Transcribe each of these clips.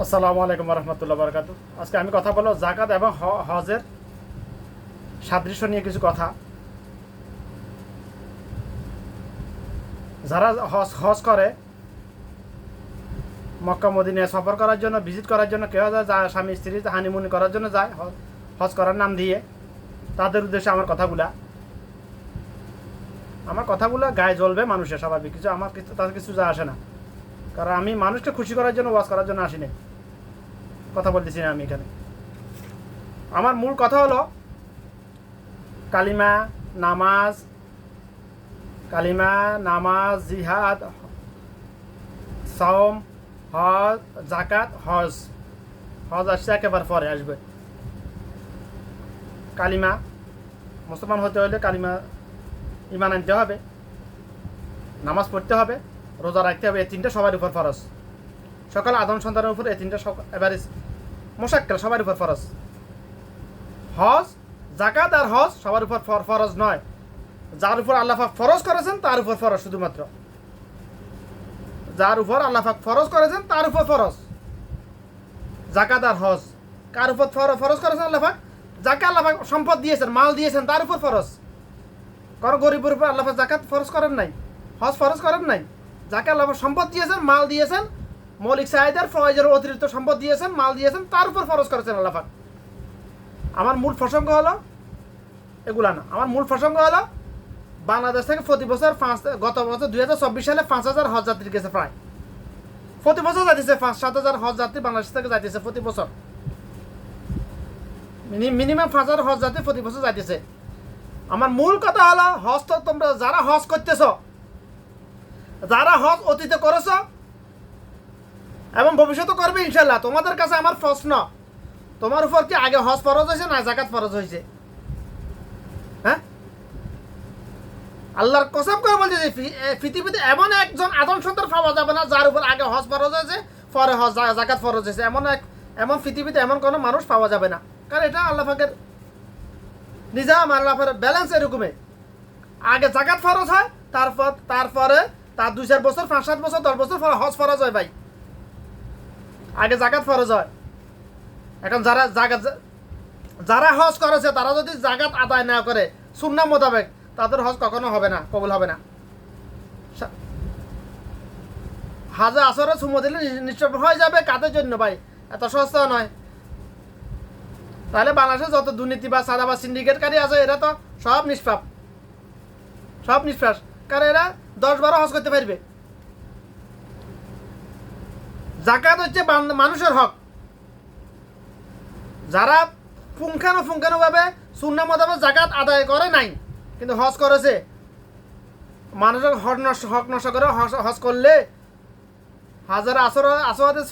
আসসালামু আলাইকুম রহমতুল্লাহ বরকাত আজকে আমি কথা বলব জাকাত এবং হজের সাদৃশ্য নিয়ে কিছু কথা। যারা হজ হজ করে, মক্কা, মদিনায় সফর করার জন্য, ভিজিট করার জন্য কেউ যায় স্বামী, স্ত্রী হানিমুনি করার জন্য যায়, হজ করার নাম দিয়ে, তাদের উদ্দেশ্যে আমার কথাগুলা। আমার কথাগুলো গায়ে জ্বলবে মানুষের স্বাভাবিক, কিছু আমার কিছু তাদের কিছু যা আসে না। কারণ আমি মানুষকে খুশি করার জন্য ওয়াজ করার জন্য আসিনি। কথা বলতেছি না আমি এখানে। আমার মূল কথা হলো, কালিমা, নামাজ কালিমা, নামাজ, জিহাদ, সাওম, হজ জাকাত হজ। হজ আসছে একেবারে পরে, আসবে। কালিমা, মুসলমান হতে হলে কালিমা ইমান আনতে হবে, নামাজ পড়তে হবে। রোজা রাখতে হবে, এই তিনটা সবার উপর ফরজ। সকাল আদম সন্তানের উপর এই তিনটা এবারে মোশাক্কেল সবার উপর ফরজ। হজ জাকাত আর হজ সবার উপর ফর- ফরজ নয়। যার উপর আল্লাহ পাক ফরজ করেছেন, তার উপর ফরজ শুধুমাত্র। যার উপর আল্লাহ পাক ফরজ করেছেন, তার উপর ফরজ। জাকাত আর হজ। কার উপর ফর- ফরজ করেছেন আল্লাহ পাক? যাকে আল্লাহ পাক সম্পদ দিয়েছেন, মাল দিয়েছেন, তার উপর ফরজ। কারও গরিবের উপর আল্লাহ পাক জাকাত ফরজ করেন নাই? হজ ফরজ করেন নাই? যাকে আল্লাহ সম্পদ দিয়েছেন, মাল দিয়েছেন, মৌলিক চাহিদার ফয়েজের অতিরিক্ত সম্পদ দিয়েছেন, মাল দিয়েছেন, তার উপর ফরজ করেছেন আল্লাহ পাক। আমার মূল প্রসঙ্গ হলো, এগুলা না, আমার মূল প্রসঙ্গ হলো, বাংলাদেশ থেকে প্রতি বছর পাঁচ, গত বছর দুই হাজার চব্বিশ সালে পাঁচ হাজার হজ যাত্রী গেছে প্রায়। প্রতি বছর যাইতেছে পাঁচ, সাত হাজার হজ যাত্রী বাংলাদেশ থেকে যাইতেছে প্রতি বছর। মিনিমাম পাঁচ হাজার হজ যাত্রী প্রতি বছর যাইতেছে। আমার মূল কথা হলো, হজ তো তোমরা যারা হজ করতেছ যারা হজ অতীতে করেছ, এবং ভবিষ্যতে করবে ইনশাল্লাহ তোমাদের কাছে আমার প্রশ্ন, তোমার উপর কি আগে হজ ফরজ হয়েছে না জাকাত ফরজ হয়েছে? হ্যাঁ? আল্লাহর কসম করে বলছে যে পৃথিবীতে এমন একজন আদম সন্তান পাওয়া যাবে না যার উপর আগে হজ ফরজ হয়েছে, পরে হজ জাকাত ফরজ হয়েছে। এমন এক এমন পৃথিবীতে এমন কোনো মানুষ পাওয়া যাবে না। কারণ এটা আল্লাহ পাকের নিজাম, আল্লাহ পাকের ব্যালেন্স এরকমই আগে জাকাত ফরজ হয়, তারপর তারপরে তার দুই চার বছর, পাঁচ সাত বছর, দশ বছর হজ ফরজ হয় ভাই। আগে জাকাত ফরজ হয়। এখন যারা জাগাত যারা হজ করেছে, তারা যদি জাগাত আদায় না করে সুন্না মোতাবেক, তাদের হজ কখনো হবে না, কবুল হবে না। হাজে আসরে সুমো দিলে নিশ্চয় হয়ে যাবে কাদের জন্য ভাই? এত সস্তা নয়। তাহলে বাংলাদেশে যত দুর্নীতি বা সাদা বা সিন্ডিকেটকারী আছে, এরা তো সব নিষ্পাপ। সব নিষ্পাপ। কারণ এরা দশ বারো হজ করতে পারবে। জাকাত হচ্ছে মানুষের হক। যারা পুঙ্খানো পুঙ্খানুভাবে শূন্য মোতাবেক জাকাত আদায় করে নাই, কিন্তু হজ করেছে, মানুষের হক নষ্ট হক নষ্ট করে হজ করলে হাজার আসর আসরাতে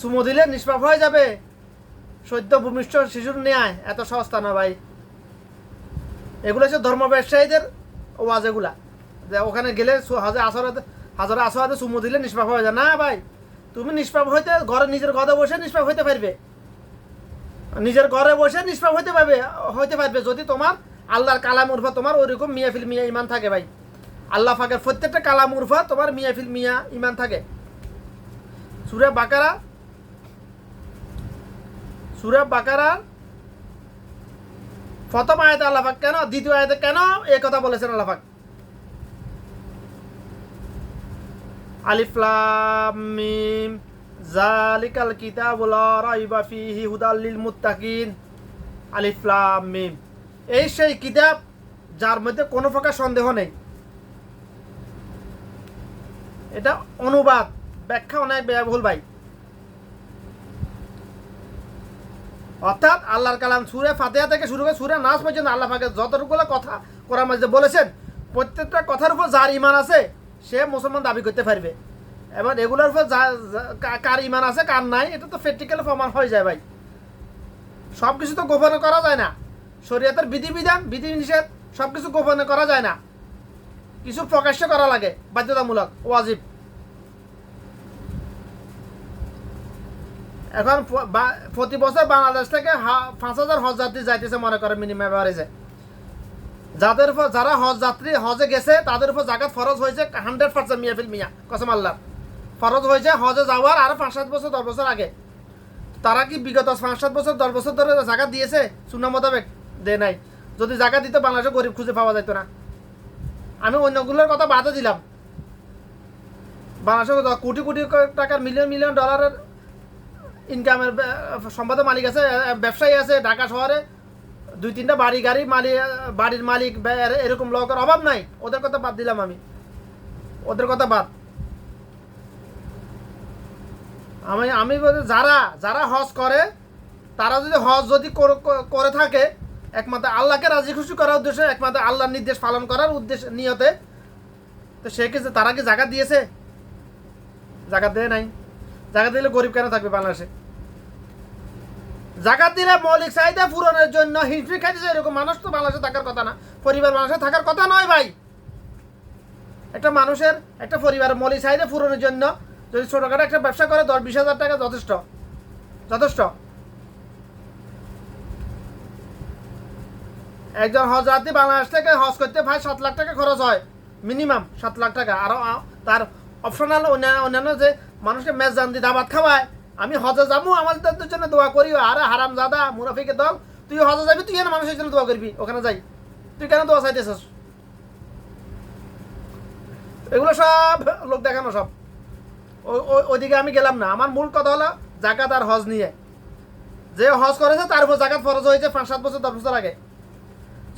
সুমো দিলে নিষ্পাপ হয়ে যাবে। সদ্য ভূমিষ্ঠ শিশুর ন্যায়, এত সস্তা না ভাই। এগুলো হচ্ছে ধর্ম ব্যবসায়ীদের ওয়াজ এগুলা ওখানে গেলে হাজার আসরাতে হাজার আসরাতে সুমো দিলে নিষ্পাপ হয়ে যায়। না ভাই, তুমি নিষ্পাপ হইতে ঘরে নিজের ঘরে বসে নিষ্পাপ হইতে পারবে। নিজের ঘরে বসে নিষ্পাপ হইতে পারবে হইতে পারবে। যদি তোমার আল্লাহর কালাম উরফা তোমার ওইরকম মিয়াফিল মিয়া ইমান থাকে ভাই। আল্লাহ ফাঁকের প্রত্যেকটা কালাম উরফা তোমার মিয়াফিল মিয়া ইমান থাকে। সুরে বাকারা সুরে বাকারা প্রথম আয়াতে আল্লাহ পাক কেন, দ্বিতীয় আয়াতে কেন এই কথা বলেছেন আল্লাহ পাক আলিফ লাম মিম। জালিকাল কিতাবুল রাইবা ফিহি হুদাল মুত্তাকিন। আলিফ লাম মিম। এই সেই কিতাব যার মধ্যে কোনো প্রকার সন্দেহ নেই। এটা অনুবাদ, ব্যাখ্যা অনেক ব্যয়বহুল ভাই। অর্থাৎ আল্লাহর কালাম সুরে ফাতেহা থেকে শুরু করে সুরে নাচ পর্যন্ত আল্লাহ পাকে যতটুকুলো কথা কোরআন মাঝে বলেছেন, প্রত্যেকটা কথার উপর যার ইমান আছে সে মুসলমান দাবি করতে পারবে। এবার এগুলোর উপর যা কার ইমান আছে, কার নাই, এটা তো প্র্যাকটিক্যাল প্রমাণ হয়ে যায় ভাই। সব কিছু তো গোপনে করা যায় না। শরীয়তের বিধিবিধান বিধি নিষেধ সব কিছু গোপনে করা যায় না। কিছু প্রকাশ্য করা লাগে, বাধ্যতামূলক, ওয়াজিব। এখন প্রতি বছর বাংলাদেশ থেকে পাঁচ হাজার হজ যাত্রী যাইতেছে মনে করে মিনিমাম এভারেজে যাদের উপর যারা হজ যাত্রী, হজে গেছে, তাদের উপর জাকাত ফরজ হয়েছে হান্ড্রেড পার্সেন্ট মিয়াফিল মিয়া। কসম আল্লাহ। ফরজ হয়েছে হজে যাওয়ার আর পাঁচ সাত বছর, দশ বছর আগে। তারা কি বিগত পাঁচ সাত বছর, দশ বছর ধরে জায়গা দিয়েছে? শূন্য মোতাবেক দে নাই। যদি জায়গা দিত বাংলাদেশে গরিব খুঁজে পাওয়া যেত না। আমি অন্যগুলোর কথা বাদে দিলাম। বাংলাদেশে কত কোটি কোটি টাকার মিলিয়ন মিলিয়ন ডলারের ইনকামের সম্পদের মালিক আছে ব্যবসায়ী আছে ঢাকা শহরে। দুই তিনটা বাড়ি, গাড়ি মালিক বাড়ির মালিক এরকম লোকের অভাব নাই। ওদের কথা বাদ দিলাম আমি। ওদের কথা বাদ। আমি আমি যারা যারা হজ করে, তারা যদি হজ যদি করে থাকে, একমাত্র আল্লাহকে রাজি খুশি করার উদ্দেশ্যে, একমাত্র আল্লাহর নির্দেশ পালন করার উদ্দেশ্য, নিয়তে, তো সে কি তারা কি জায়গা দিয়েছে? জায়গা দেয় নাই। জায়গা দিলে গরিব কেন থাকবে বাংলাদেশে? জাকাত দিলে মৌলিক চাহিদা পূরণের জন্য হিংসি খাইতেছে এরকম মানুষ তো বাংলাদেশে থাকার কথা না। পরিবার বাংলাদেশে থাকার কথা নয় ভাই। একটা মানুষের, একটা পরিবারের মৌলিক চাহিদা পূরণের জন্য যদি ছোটখাটো একটা ব্যবসা করে, দশ বিশ হাজার টাকা যথেষ্ট। যথেষ্ট। একজন হজরাতি বাংলাদেশ থেকে হজ করতে ভাই সাত লাখ টাকা খরচ হয়, মিনিমাম সাত লাখ টাকা। আরও তার অপশনাল অন্যান্য অন্যান্য যে মানুষকে মেজ জান দিয়ে দাবাত খাওয়ায় আমি হজে যাব আমাদের জন্য দোয়া করি আরে হারাম জাদা মুরাফিকে দল, তুই হজে যাবি, তুই কেন মানুষের জন্য দোয়া করবি, ওখানে যাই। তুই কেন দোয়া চাইতেছিস? এগুলো সব লোক দেখানো সব। ওইদিকে আমি গেলাম না। আমার মূল কথা হলো জাকাত আর হজ নিয়ে। যে হজ করেছে, তার উপর জাকাত ফরজ হয়েছে পাঁচ, সাত বছর, দশ বছর আগে।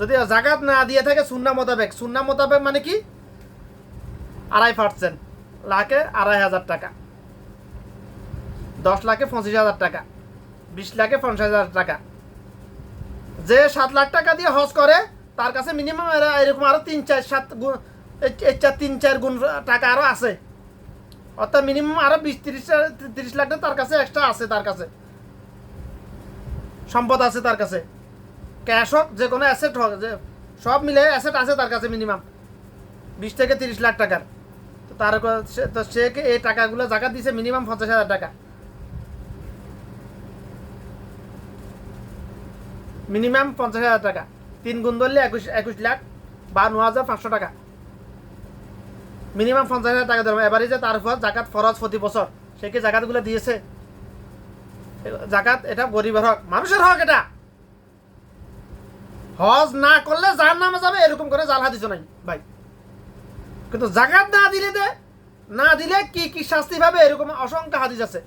যদি জাকাত না দিয়ে থাকে, সুন্না মোতাবেক। সুন্না মোতাবেক মানে কি? আড়াই পার্সেন্ট লাখে আড়াই হাজার টাকা। দশ লাখে পঁচিশ হাজার টাকা, বিশ লাখে পঞ্চাশ হাজার টাকা। যে সাত লাখ টাকা দিয়ে হজ করে, তার কাছে মিনিমাম এরকম আরও তিন চার, সাত গুণ চার, তিন চার গুণ টাকা আরও আছে। অর্থাৎ মিনিমাম আরও বিশ, তিরিশ তিরিশ লাখ টাকা তার কাছে এক্সট্রা আছে তার কাছে। সম্পদ আছে তার কাছে। ক্যাশ হোক, যে কোনো অ্যাসেট হোক, যে সব মিলে অ্যাসেট আছে তার কাছে মিনিমাম বিশ থেকে তিরিশ লাখ টাকার। তো তার তো সে এই টাকাগুলো জায়গা দিয়েছে মিনিমাম পঞ্চাশ হাজার টাকা। মিনিমাম পঞ্চাশ হাজার টাকা। তিন গুণ ধরলে একুশ একুশ লাখ, বান্ন হাজার পাঁচশো টাকা। মিনিমাম পঞ্চাশ হাজার টাকা ধরবো এবারে যে তার উপর জাকাত ফরজ প্রতি বছর, সে কি জাকাতগুলো দিয়েছে? জাকাত এটা গরিবের হক, মানুষের হক এটা। হজ না করলে যার নামে যাবে, এরকম করে জাল হাদিস নাই, ভাই। কিন্তু জাকাত না দিলে না দিলে কি কি শাস্তি পাবে, এরকম অসংখ্য হাদিস আছে।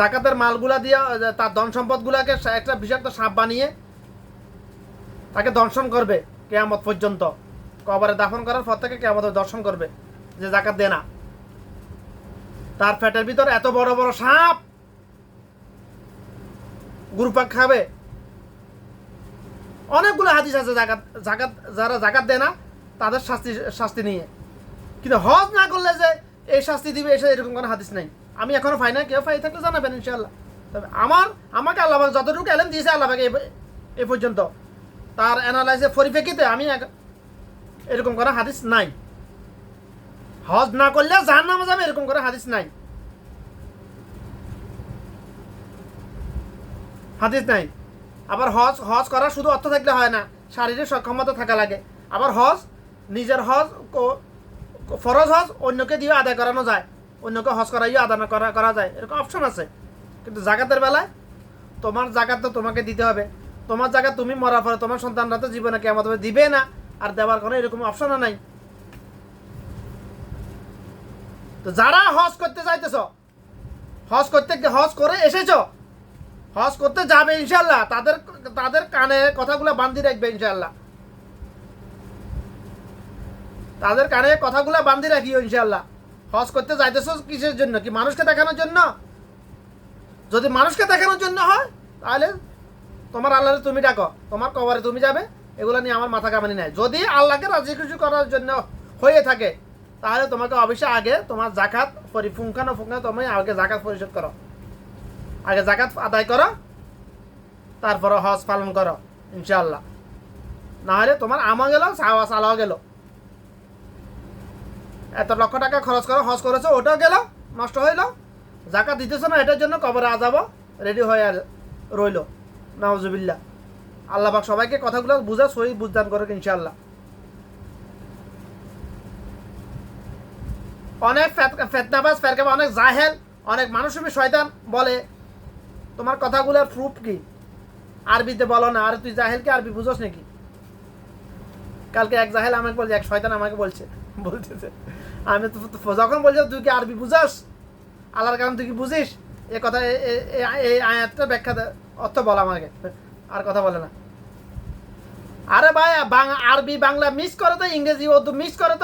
জাকাতের মালগুলা দিয়ে তার ধন সম্পদগুলাকে একটা বিষাক্ত সাপ বানিয়ে তাকে দর্শন করবে কেয়ামত পর্যন্ত। কবরে দাফন করার পর থেকে কেয়ামত দর্শন করবে, যে জাকাত দে না। তার পেটের ভিতর এত বড় বড় সাপ গুরুপাক খাবে। অনেকগুলো হাদিস আছে জাকাত জাকাত, যারা জাকাত দেয় না, তাদের শাস্তি শাস্তি নিয়ে। কিন্তু হজ না করলে যে এই শাস্তি দিবে, এসে এরকম কোনো হাদিস নাই। আমি এখনও পাই না কেউ পাই থাকলে জানাবেন ইনশাল্লাহ তবে আমার, আমাকে আল্লাহ যতটুকু এলেন দিয়েছে আল্লাহ এ পর্যন্ত। তার অ্যানালাইসের পরিপ্রেক্ষিতে আমি এরকম করে হাদিস নাই। হজ না করলে জাহান নামে যাবে, এরকম করে হাদিস নাই। হাদিস নাই। আবার হজ হজ করা শুধু অর্থ থাকলে হয় না, শারীরিক সক্ষমতা থাকা লাগে। আবার হজ, নিজের হজ ফরজ হজ অন্যকে দিয়ে আদায় করানো যায়। অন্যকে হজ করাইও আদান করা করা যায়। এরকম অপশন আছে। কিন্তু জাকাতের বেলায় তোমার জাকাত তো তোমাকে দিতে হবে। তোমার জায়গা তুমি মরার পরে তোমার সন্তানরা তো জীবনে কেমন দিবে না। আর দেওয়ার কোনো এরকম অপশনও নাই। তো যারা হজ করতে চাইতেছ, হজ করতে হজ করে এসেছ, হজ করতে যাবে ইনশাল্লাহ তাদের তাদের কানে কথাগুলো বান্ধি রাখবে ইনশাল্লাহ তাদের কানে কথাগুলো বান্ধি রাখিও ইনশাল্লাহ হজ করতে যাইতেছো কিসের জন্য? কি মানুষকে দেখানোর জন্য? যদি মানুষকে দেখানোর জন্য হয়, তাহলে তোমার আল্লাহরে তুমি ডাকো। তোমার কবরে তুমি যাবে, এগুলো নিয়ে আমার মাথা কামানি নাই। যদি আল্লাহকে রাজি খুশি করার জন্য হয়ে থাকে, তাহলে তোমাকে অবশ্যই আগে তোমার জাকাত পরিফুঙ্খানো ফুঙ্খানো তুমি আগে জাকাত পরিশোধ করো। আগে জাকাত আদায় করো তারপরে হজ পালন করো ইনশাল্লাহ নাহলে তোমার আমা গেল সাওয়া সালাও গেল। এত লক্ষ টাকা খরচ করো, হজ করেছ, ওটাও গেল, নষ্ট হইল। জাকাত দিতেছো না, এটার জন্য কবরে আজাবো রেডি হয়ে আর রইল। নওয়াজুবিল্লাহ আল্লাহ পাক সবাইকে কথাগুলো বুঝা, সহি বুঝদান করে ইনশাল্লাহ অনেক ফেত- ফেতনাবাজ ফেরকাবা অনেক জাহেল, অনেক মানুষের শয়তান বলে। তোমার কথাগুলোর প্রুফ কি? আরবিতে বলো না, আর তুই জাহেলকে আরবি বুঝোস নাকি? কালকে এক জাহেল আমাকে বলছে, এক শয়তান আমাকে বলছে বলতেছে। আমি যখন বলছি, তুই কি আরবি বুঝাস? আল্লাহর কারণ তুই কি বুঝিস? এ কথা এই আয়াতটা ব্যাখ্যা অর্থ বল আমাকে। আর কথা বলে না। আরে ভাই আরবি বাংলা মিস করে তো, ইংরেজি উর্দু মিস করে তো